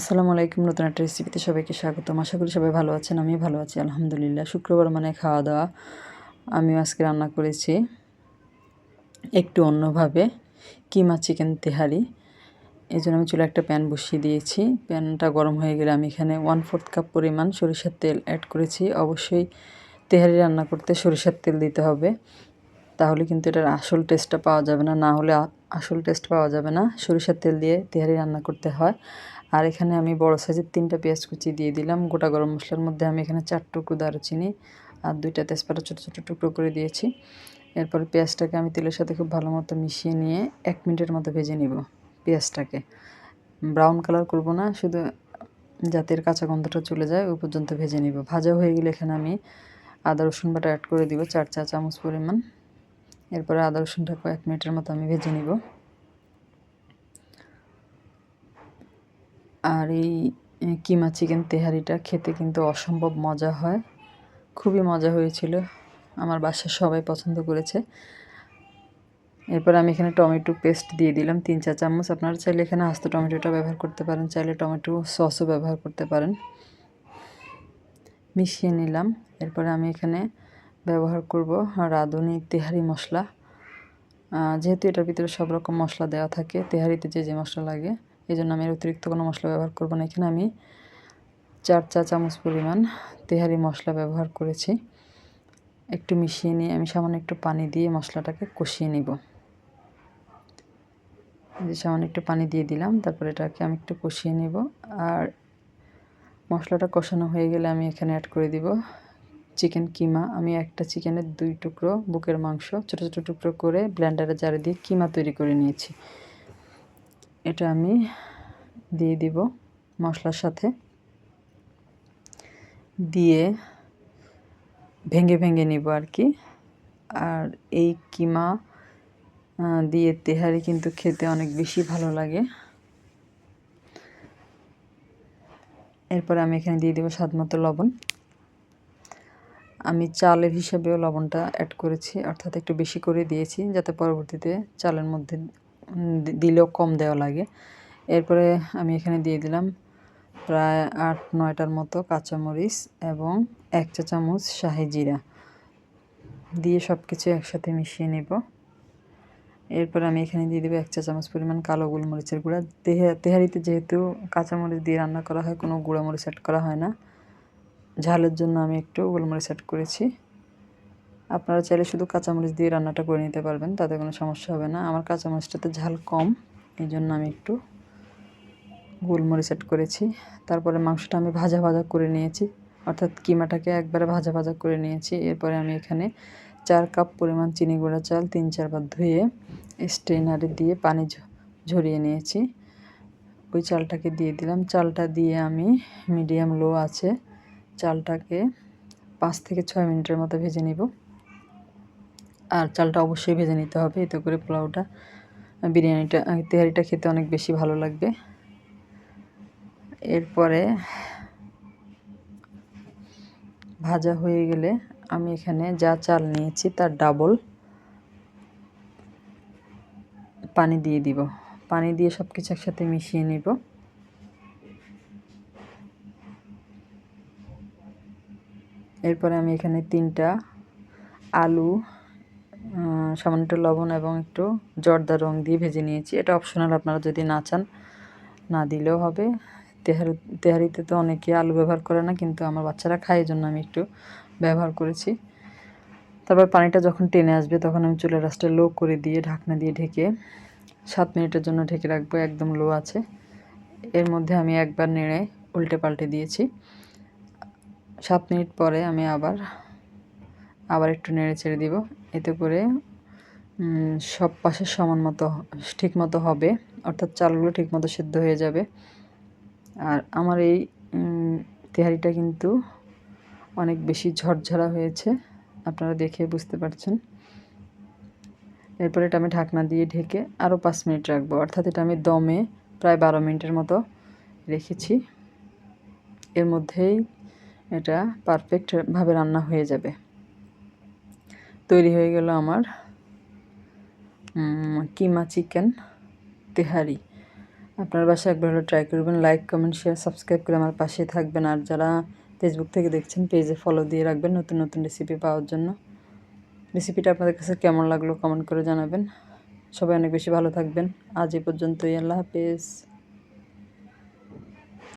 আসসালামু আলাইকুম, নতুন একটা রেসিপিতে সবাইকে স্বাগতম। আশা করি সবাই ভালো আছেন আমি ভালো আছি, আলহামদুলিল্লাহ। শুক্রবার মানে খাওয়া দাওয়া, আমিও আজকে রান্না করেছি একটু অন্যভাবে, কিমা চিকেন তেহারি। এই জন্য আমি চুলে একটা প্যান বসিয়ে দিয়েছি। প্যানটা গরম হয়ে গেলে আমি এখানে ওয়ান ফোর্থ কাপ পরিমাণ সরিষার তেল অ্যাড করেছি। অবশ্যই তেহারি রান্না করতে সরিষার তেল দিতে হবে, তাহলে কিন্তু এটার আসল টেস্টটা পাওয়া যাবে না। না হলে আসল টেস্ট পাওয়া যাবে না। সরিষার তেল দিয়ে তেহারি রান্না করতে হয়। আর এখানে আমি বড় সাইজের তিনটা পেঁয়াজ কুচি দিয়ে দিলাম। গোটা গরম মশলার মধ্যে আমি এখানে চার টুকরো দারুচিনি আর দুইটা তেজপাতা ছোটো ছোটো টুকরো করে দিয়েছি। এরপর পেঁয়াজটাকে আমি তেলের সাথে খুব ভালো মতো মিশিয়ে নিয়ে এক মিনিটের মতো ভেজে নিব পেঁয়াজটাকে। ব্রাউন কালার করব না, শুধু জাতের কাঁচা গন্ধটা চলে যায় ওই পর্যন্ত ভেজে নিব। ভাজা হয়ে গেলে এখানে আমি আদা রসুন বাটা অ্যাড করে দিব, চার চা চামচ পরিমাণ। এরপরে আদা রসুনটা কয়েক মিনিটের মতো আমি ভেজে নিব। আর এই কিমা চিকেন তেহারিটা খেতে কিন্তু অসম্ভব মজা হয়। খুবই মজা হয়েছিল। আমার বাসার সবাই পছন্দ করেছে। এরপর আমি এখানে টমেটো পেস্ট দিয়ে দিলাম তিন চা চামচ। আপনারা চাইলে এখানে আস্ত টমেটোটা ব্যবহার করতে পারেন, চাইলে টমেটো সসও ব্যবহার করতে পারেন। মিশিয়ে নিলাম। এরপরে আমি এখানে ব্যবহার করব। রাঁধুনি, তেহারি মশলা। যেহেতু এটার ভিতরে সব রকম মশলা দেওয়া থাকে, তেহারিতে যে যে মশলা লাগে এই জন্য আমি অতিরিক্ত কোনো মশলা ব্যবহার করব না। এখানে আমি চার চা চামচ পরিমাণ তেহারি মশলা ব্যবহার করেছি। একটু মিশিয়ে নিয়ে, আমি সামান্য একটু পানি দিয়ে মশলাটাকে কষিয়ে নিব। যে সামান্য একটু পানি দিয়ে দিলাম, তারপর এটাকে আমি একটু কষিয়ে নিব। আর মশলাটা কষানো হয়ে গেলে আমি এখানে অ্যাড করে দিব চিকেন কিমা। আমি একটা চিকেনের দুই টুকরো বুকের মাংস, ছোটো ছোটো টুকরো করে ব্ল্যান্ডারে জারে দিয়ে কিমা তৈরি করে নিয়েছি। এটা আমি দিয়ে দিব মশলার সাথে। দিয়ে ভেঙে ভেঙে নিব আর কি। আর এই কিমা দিয়ে তেহারি কিন্তু খেতে অনেক বেশি ভালো লাগে। এরপরে আমি এখানে দিয়ে দেবো স্বাদ মতো লবণ। আমি চালের হিসাবেও লবণটা অ্যাড করেছি, অর্থাৎ একটু বেশি করে দিয়েছি যাতে পরবর্তীতে চালের মধ্যে দিলেও কম দেওয়া লাগে। এরপরে আমি এখানে দিয়ে দিলাম প্রায় আট, নয়টার মতো কাঁচামরিচ এবং এক চা চামচ শাহি জিরা। দিয়ে সব কিছু একসাথে মিশিয়ে নেব। এরপর আমি এখানে দিয়ে দেবো এক চা চামচ পরিমাণ কালো গোলমরিচের গুঁড়া। তেহারিতে যেহেতু কাঁচামরিচ দিয়ে রান্না করা হয়, কোনো গুঁড়ামরিচ অ্যাড করা হয় না। ঝালের জন্য আমি একটু গোলমরিচ অ্যাড করেছি। আপনারা চাইলে শুধু কাঁচামরিচ দিয়ে রান্নাটা করে নিতে পারবেন, তাতে কোনো সমস্যা হবে না। আমার কাঁচামরিচটাতে ঝাল কম, এই জন্য আমি একটু গোলমরিচ অ্যাড করেছি। তারপরে মাংসটা আমি ভাজা ভাজা করে নিয়েছি, অর্থাৎ কিমাটাকে একবারে ভাজা ভাজা করে নিয়েছি। এরপরে আমি এখানে চার কাপ পরিমাণ চিনি গুঁড়া চাল, তিন চারবার ধুয়ে স্ট্রেনারে দিয়ে পানি ঝরিয়ে নিয়েছি। ওই চালটাকে দিয়ে দিলাম। চালটা দিয়ে আমি মিডিয়াম লো আছে। চালটাকে পাঁচ থেকে ছয় মিনিটের মতো ভেজে নিব। আর চালটা অবশ্যই ভেজে নিতে হবে, এতে করে পোলাওটা, বিরিয়ানিটা, তেহারিটা খেতে অনেক বেশি ভালো লাগবে। এরপরে ভাজা হয়ে গেলে আমি এখানে যা চাল নিয়েছি তার ডাবল পানি দিয়ে দিব। পানি দিয়ে সব কিছু একসাথে মিশিয়ে নিব। এরপরে আমি এখানে তিনটা আলু সামান্য একটু লবণ এবং একটু জর্দা রং দিয়ে ভেজে নিয়েছি। এটা অপশনাল আপনারা যদি না চান, না দিলেও হবে। তেহারি, তেহারিতে তো অনেকে আলু ব্যবহার করে না, কিন্তু আমার বাচ্চারা খায় জন্য আমি একটু ব্যবহার করেছি। তারপর পানিটা যখন টেনে আসবে, তখন আমি চুলের রাসটা লো করে দিয়ে, ঢাকনা দিয়ে ঢেকে সাত মিনিটের জন্য ঢেকে রাখব, একদম লো আছে। এর মধ্যে আমি একবার নেড়ে উল্টে পাল্টে দিয়েছি। সাত মিনিট পরে আমি আবার আবার একটু নেড়ে ছেড়ে দিব। এতে করে সব পাশে সমান মতো, ঠিক মতো হবে। অর্থাৎ চালগুলো ঠিক মতো সেদ্ধ হয়ে যাবে। আর আমার এই তেহারিটা কিন্তু অনেক বেশি ঝরঝরা হয়েছে। আপনারা দেখে বুঝতে পারছেন। এরপর এটা আমি ঢাকনা দিয়ে ঢেকে আরও পাঁচ মিনিট রাখব। অর্থাৎ এটা আমি দমে প্রায় বারো মিনিটের মতো রেখেছি। এর মধ্যেই এটা পারফেক্টভাবে রান্না হয়ে যাবে। তৈরি হয়ে গেল আমার কিমা চিকেন তেহারি। আপনার বাসায় একবার হলো ট্রাই করবেন। লাইক কমেন্ট শেয়ার সাবস্ক্রাইব করে আমার পাশে থাকবেন। আর যারা ফেসবুক থেকে দেখছেন পেজে ফলো দিয়ে রাখবেন নতুন নতুন রেসিপি পাওয়ার জন্য। রেসিপিটা আপনাদের কাছে কেমন লাগল কমেন্ট করে জানাবেন। সবাই অনেক বেশি ভালো থাকবেন। আজ এ পর্যন্তই। আল্লাহ হাফেজ।